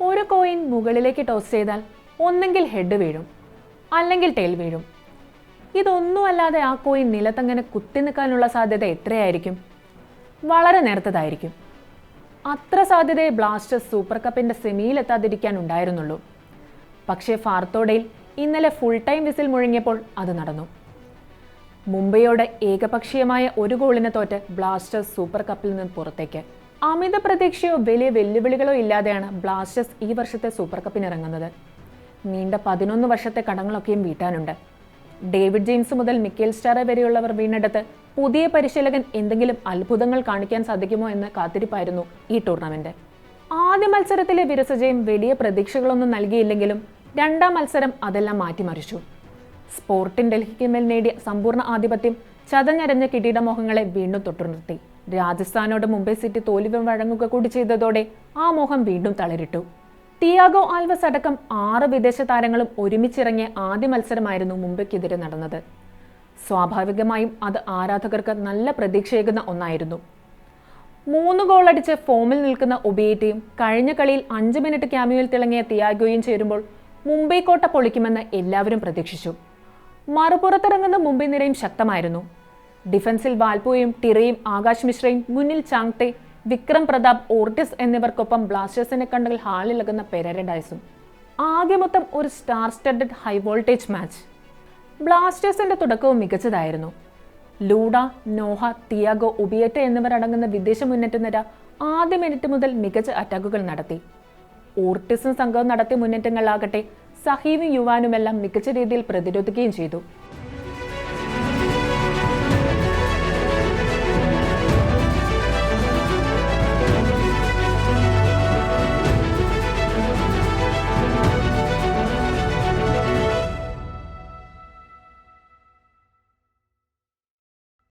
ഒരു കോയിൻ മുകളിലേക്ക് ടോസ് ചെയ്താൽ ഒന്നെങ്കിൽ ഹെഡ് വീഴും അല്ലെങ്കിൽ ടെയിൽ വീഴും. ഇതൊന്നുമല്ലാതെ ആ കോയിൻ നിലത്തങ്ങനെ കുത്തി നിൽക്കാനുള്ള സാധ്യത എത്രയായിരിക്കും? വളരെ നേരത്തതായിരിക്കും. അത്ര സാധ്യതയെ ബ്ലാസ്റ്റേഴ്സ് സൂപ്പർ കപ്പിന്റെ സെമിയിലെത്താതിരിക്കാൻ ഉണ്ടായിരുന്നുള്ളൂ. പക്ഷേ ഫാർത്തോഡയിൽ ഇന്നലെ ഫുൾ ടൈം വിസിൽ മുഴങ്ങിയപ്പോൾ അത് നടന്നു. മുംബൈയോട് ഏകപക്ഷീയമായ ഒരു ഗോളിന് തോറ്റ് ബ്ലാസ്റ്റേഴ്സ് സൂപ്പർ കപ്പിൽ നിന്ന് പുറത്തേക്ക്. അമിത പ്രതീക്ഷയോ വലിയ വെല്ലുവിളികളോ ഇല്ലാതെയാണ് ബ്ലാസ്റ്റേഴ്സ് ഈ വർഷത്തെ സൂപ്പർ കപ്പിനിറങ്ങുന്നത് നീണ്ട പതിനൊന്ന് വർഷത്തെ കടങ്ങളൊക്കെയും വീട്ടാനുണ്ട്. ഡേവിഡ് ജെയിംസ് മുതൽ മിക്കേൽ സ്റ്റാറെ വരെയുള്ളവർ വീണ്ടെടുത്ത് പുതിയ പരിശീലകൻ എന്തെങ്കിലും അത്ഭുതങ്ങൾ കാണിക്കാൻ സാധിക്കുമോ എന്ന് കാത്തിരിപ്പായിരുന്നു ഈ ടൂർണമെന്റ്. ആദ്യ മത്സരത്തിലെ വിരസജയം വലിയ പ്രതീക്ഷകളൊന്നും നൽകിയില്ലെങ്കിലും രണ്ടാം മത്സരം അതെല്ലാം മാറ്റിമറിച്ചു. സ്പോർട്ടിൻ ഡൽഹിക്ക് മേൽ നേടിയ സമ്പൂർണ ആധിപത്യം ചതഞ്ഞരഞ്ഞ കിരീടമോഹങ്ങളെ വീണ്ടും തൊട്ടുനിർത്തി. രാജസ്ഥാനോട് മുംബൈ സിറ്റി തോൽവി വഴങ്ങുക കൂടി ചെയ്തതോടെ ആ മോഹം വീണ്ടും തളരിട്ടു. തിയാഗോ ആൽവസ് അടക്കം ആറ് വിദേശ താരങ്ങളും ഒരുമിച്ചിറങ്ങിയ ആദ്യ മത്സരമായിരുന്നു മുംബൈക്കെതിരെ നടന്നത്. സ്വാഭാവികമായും അത് ആരാധകർക്ക് നല്ല പ്രതീക്ഷയേകുന്ന ഒന്നായിരുന്നു. മൂന്ന് ഗോളടിച്ച് ഫോമിൽ നിൽക്കുന്ന ഒബിയേറ്റയും കഴിഞ്ഞ കളിയിൽ അഞ്ച് മിനിറ്റ് ക്യാമിയോയിൽ തിളങ്ങിയ തിയാഗോയും ചേരുമ്പോൾ മുംബൈ കോട്ട പൊളിക്കുമെന്ന് എല്ലാവരും പ്രതീക്ഷിച്ചു. മറുപുറത്തിറങ്ങുന്ന മുംബൈ നിരയും ശക്തമായിരുന്നു. ഡിഫൻസിൽ വാൽപോയും ടിറയും ആകാശ് മിശ്രയും മുന്നിൽ ചാങ്ടെ വിക്രം പ്രതാപ് ഓർട്ടിസ് എന്നിവർക്കൊപ്പം ബ്ലാസ്റ്റേഴ്സിനെ കണ്ടതിൽ ഹാളിലകുന്ന പെരരഡൈസും ആകെ മൊത്തം ഒരു star studded high voltage match. ബ്ലാസ്റ്റേഴ്സിന്റെ തുടക്കവും മികച്ചതായിരുന്നു. ലൂഡ നോഹ തിയാഗോ ഉബിയറ്റ എന്നിവരടങ്ങുന്ന വിദേശ മുന്നേറ്റ നിര ആദ്യ മിനിറ്റ് മുതൽ മികച്ച അറ്റാക്കുകൾ നടത്തി. ഓർട്ടിസും സംഘവും നടത്തിയ മുന്നേറ്റങ്ങളാകട്ടെ സഹീവും യുവാനുമെല്ലാം മികച്ച രീതിയിൽ പ്രതിരോധിക്കുകയും ചെയ്തു.